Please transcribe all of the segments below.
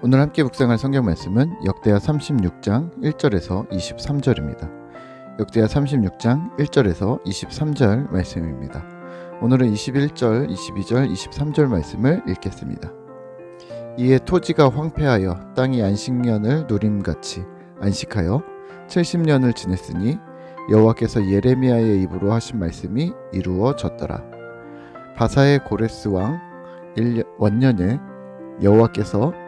오늘 함께 묵상할 성경 말씀은 역대하 36장 1절에서 23절입니다. 역대하 36장 1절에서 23절 말씀입니다. 오늘은 21절, 22절, 23절 말씀을 읽겠습니다. 이에 토지가 황폐하여 땅이 안식년을 누림같이 안식하여 70년을 지냈으니 여호와께서 예레미야의 입으로 하신 말씀이 이루어졌더라. 바사의 고레스 왕 원년에 여호와께서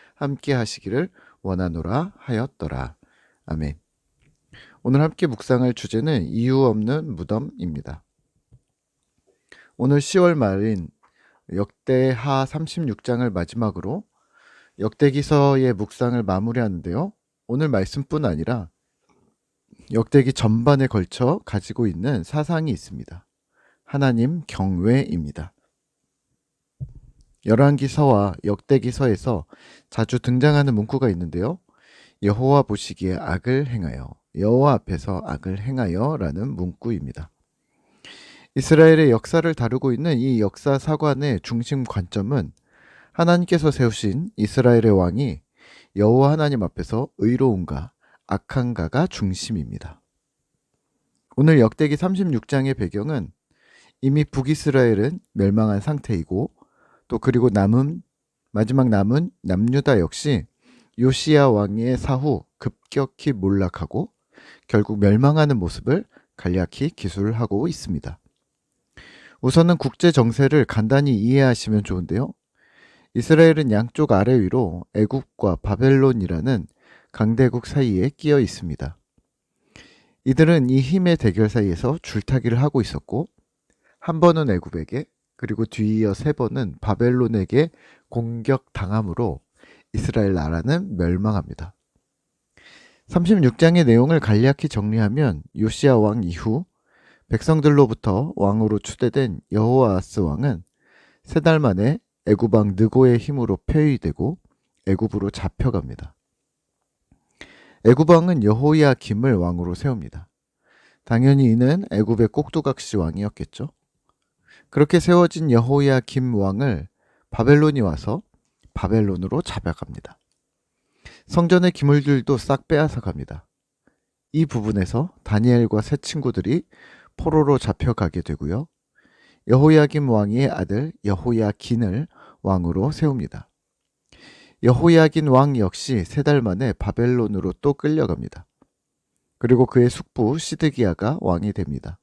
함께 하시기를 원하노라 하였더라. 아멘. 오늘 함께 묵상할 주제는 이유 없는 무덤입니다. 오늘 10월 말인 역대하 36장을 마지막으로 역대기서의 묵상을 마무리하는데요. 오늘 말씀뿐 아니라 역대기 전반에 걸쳐 가지고 있는 사상이 있습니다. 하나님 경외입니다. 열왕기서와 역대기서에서 자주 등장하는 문구가 있는데요. 여호와 보시기에 악을 행하여 여호와 앞에서 악을 행하여라는 문구입니다. 이스라엘의 역사를 다루고 있는 이 역사 사관의 중심 관점은 하나님께서 세우신 이스라엘의 왕이 여호와 하나님 앞에서 의로운가 악한가가 중심입니다. 오늘 역대기 36장의 배경은 이미 북이스라엘은 멸망한 상태이고 또 그리고 남은 마지막 남은 남유다 역시 요시야 왕의 사후 급격히 몰락하고 결국 멸망하는 모습을 간략히 기술하고 있습니다. 우선은 국제 정세를 간단히 이해하시면 좋은데요. 이스라엘은 양쪽 아래 위로 애국과 바벨론이라는 강대국 사이에 끼어 있습니다. 이들은 이 힘의 대결 사이에서 줄타기를 하고 있었고 한 번은 애굽에게 그리고 뒤이어 세 번은 바벨론에게 공격당함으로 이스라엘 나라는 멸망합니다. 36장의 내용을 간략히 정리하면 요시아 왕 이후 백성들로부터 왕으로 추대된 여호아스 왕은 세 달 만에 애굽 왕 느고의 힘으로 폐위되고 애굽으로 잡혀갑니다. 애굽 왕은 여호야 김을 왕으로 세웁니다. 당연히 이는 애굽의 꼭두각시 왕이었겠죠. 그렇게 세워진 여호야 김 왕을 바벨론이 와서 바벨론으로 잡아갑니다. 성전의 기물들도 싹 빼앗아 갑니다. 이 부분에서 다니엘과 세 친구들이 포로로 잡혀가게 되고요. 여호야김 왕의 아들 여호야긴을 왕으로 세웁니다. 여호야긴 왕 역시 세 달 만에 바벨론으로 또 끌려갑니다. 그리고 그의 숙부 시드기야가 왕이 됩니다.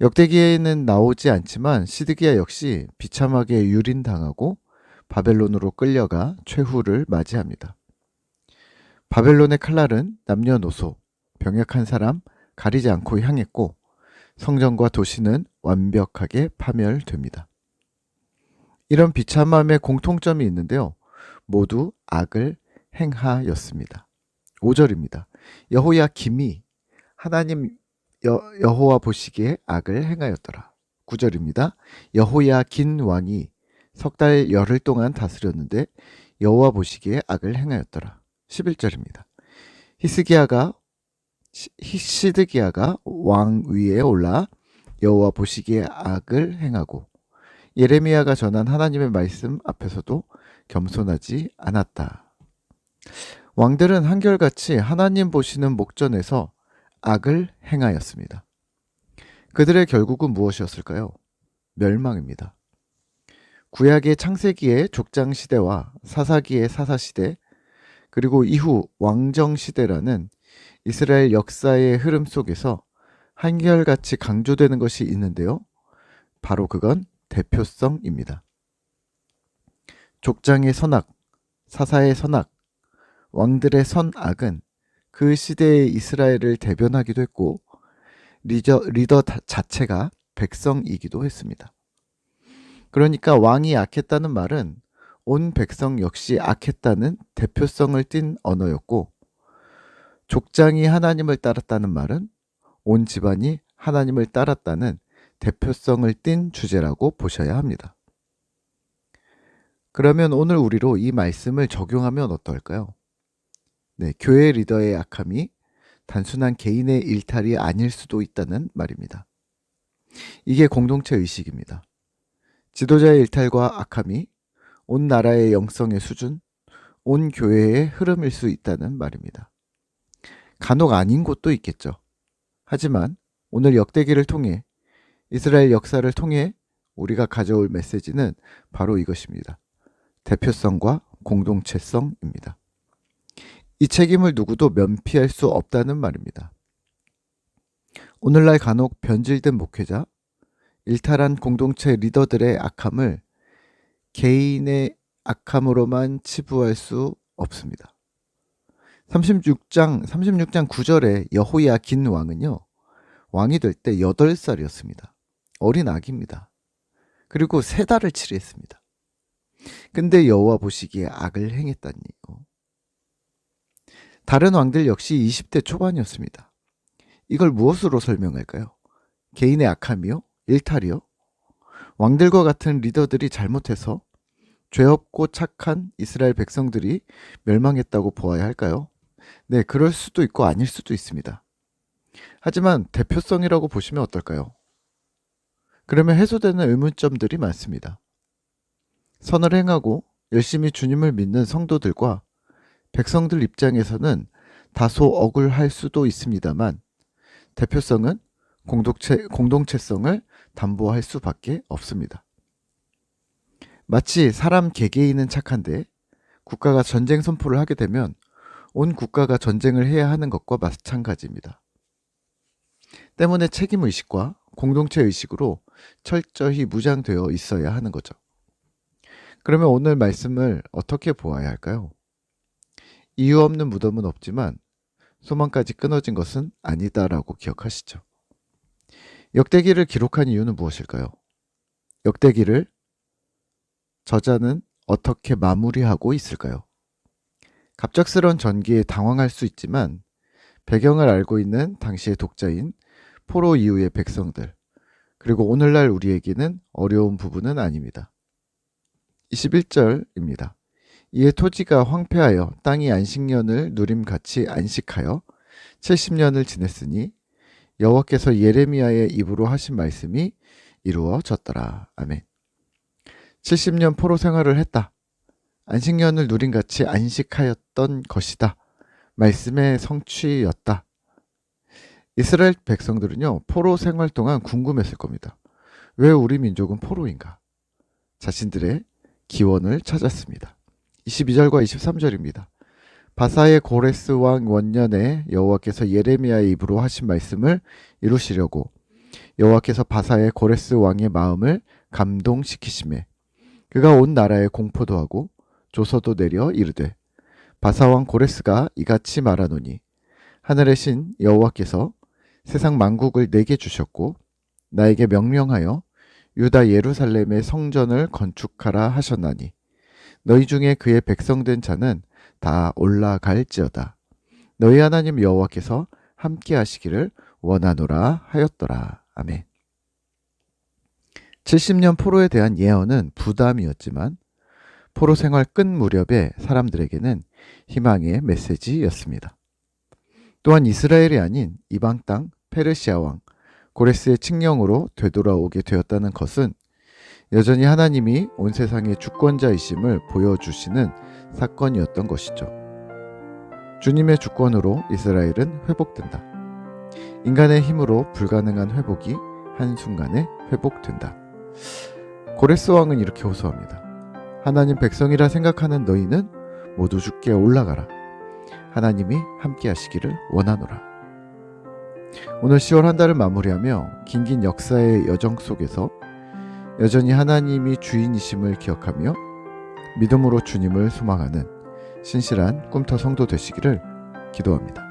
역대기에는 나오지 않지만 시드기야 역시 비참하게 유린당하고 바벨론으로 끌려가 최후를 맞이합니다. 바벨론의 칼날은 남녀노소, 병약한 사람 가리지 않고 향했고 성전과 도시는 완벽하게 파멸됩니다. 이런 비참함의 공통점이 있는데요. 모두 악을 행하였습니다. 5절입니다. 여호야 김이 하나님 여, 여호와 보시기에 악을 행하였더라. 9절입니다. 여호야 긴 왕이 석 달 열흘 동안 다스렸는데 여호와 보시기에 악을 행하였더라. 11절입니다. 히스기야가 히시드기야가 왕 위에 올라 여호와 보시기에 악을 행하고 예레미야가 전한 하나님의 말씀 앞에서도 겸손하지 않았다. 왕들은 한결같이 하나님 보시는 목전에서 악을 행하였습니다. 그들의 결국은 무엇이었을까요? 멸망입니다. 구약의 창세기의 족장 시대와 사사기의 사사 시대, 그리고 이후 왕정 시대라는 이스라엘 역사의 흐름 속에서 한결같이 강조되는 것이 있는데요. 바로 그건 대표성입니다. 족장의 선악, 사사의 선악, 왕들의 선악은 그 시대의 이스라엘을 대변하기도 했고 리더, 리더 자체가 백성이기도 했습니다. 그러니까 왕이 약했다는 말은 온 백성 역시 악했다는 대표성을 띤 언어였고 족장이 하나님을 따랐다는 말은 온 집안이 하나님을 따랐다는 대표성을 띤 주제라고 보셔야 합니다. 그러면 오늘 우리로 이 말씀을 적용하면 어떨까요? 네, 교회 리더의 악함이 단순한 개인의 일탈이 아닐 수도 있다는 말입니다. 이게 공동체 의식입니다. 지도자의 일탈과 악함이 온 나라의 영성의 수준, 온 교회의 흐름일 수 있다는 말입니다. 간혹 아닌 곳도 있겠죠. 하지만 오늘 역대기를 통해 이스라엘 역사를 통해 우리가 가져올 메시지는 바로 이것입니다. 대표성과 공동체성입니다. 이 책임을 누구도 면피할 수 없다는 말입니다. 오늘날 간혹 변질된 목회자, 일탈한 공동체 리더들의 악함을 개인의 악함으로만 치부할 수 없습니다. 36장 36장 9절에 여호야 긴 왕은요. 왕이 될 때 8살이었습니다. 어린 아기입니다. 그리고 세 달을 치르했습니다. 근데 여호와 보시기에 악을 행했다니요. 다른 왕들 역시 20대 초반이었습니다. 이걸 무엇으로 설명할까요? 개인의 악함이요? 일탈이요? 왕들과 같은 리더들이 잘못해서 죄 없고 착한 이스라엘 백성들이 멸망했다고 보아야 할까요? 네, 그럴 수도 있고 아닐 수도 있습니다. 하지만 대표성이라고 보시면 어떨까요? 그러면 해소되는 의문점들이 많습니다. 선을 행하고 열심히 주님을 믿는 성도들과 백성들 입장에서는 다소 억울할 수도 있습니다만 대표성은 공동체, 공동체성을 담보할 수밖에 없습니다. 마치 사람 개개인은 착한데 국가가 전쟁 선포를 하게 되면 온 국가가 전쟁을 해야 하는 것과 마찬가지입니다. 때문에 책임 의식과 공동체 의식으로 철저히 무장되어 있어야 하는 거죠. 그러면 오늘 말씀을 어떻게 보아야 할까요? 이유 없는 무덤은 없지만 소망까지 끊어진 것은 아니다라고 기억하시죠. 역대기를 기록한 이유는 무엇일까요? 역대기를 저자는 어떻게 마무리하고 있을까요? 갑작스런 전기에 당황할 수 있지만 배경을 알고 있는 당시의 독자인 포로 이후의 백성들, 그리고 오늘날 우리에게는 어려운 부분은 아닙니다. 21절입니다. 이에 토지가 황폐하여 땅이 안식년을 누림같이 안식하여 70년을 지냈으니 여호와께서 예레미야의 입으로 하신 말씀이 이루어졌더라. 아멘. 70년 포로 생활을 했다. 안식년을 누림같이 안식하였던 것이다. 말씀의 성취였다. 이스라엘 백성들은요, 포로 생활 동안 궁금했을 겁니다. 왜 우리 민족은 포로인가? 자신들의 기원을 찾았습니다. 22절과 23절입니다. 바사의 고레스 왕 원년에 여호와께서 예레미야의 입으로 하신 말씀을 이루시려고 여호와께서 바사의 고레스 왕의 마음을 감동시키심에 그가 온 나라에 공포도 하고 조서도 내려 이르되 바사 왕 고레스가 이같이 말하노니 하늘의 신 여호와께서 세상 만국을 내게 주셨고 나에게 명령하여 유다 예루살렘의 성전을 건축하라 하셨나니 너희 중에 그의 백성된 자는 다 올라갈지어다. 너희 하나님 여호와께서 함께 하시기를 원하노라 하였더라. 아멘. 70년 포로에 대한 예언은 부담이었지만 포로 생활 끝 무렵에 사람들에게는 희망의 메시지였습니다. 또한 이스라엘이 아닌 이방 땅 페르시아 왕 고레스의 칙령으로 되돌아오게 되었다는 것은 여전히 하나님이 온 세상의 주권자이심을 보여주시는 사건이었던 것이죠. 주님의 주권으로 이스라엘은 회복된다. 인간의 힘으로 불가능한 회복이 한순간에 회복된다. 고레스 왕은 이렇게 호소합니다. 하나님 백성이라 생각하는 너희는 모두 죽게 올라가라. 하나님이 함께 하시기를 원하노라. 오늘 10월 한 달을 마무리하며 긴긴 역사의 여정 속에서 여전히 하나님이 주인이심을 기억하며 믿음으로 주님을 소망하는 신실한 꿈터 성도 되시기를 기도합니다.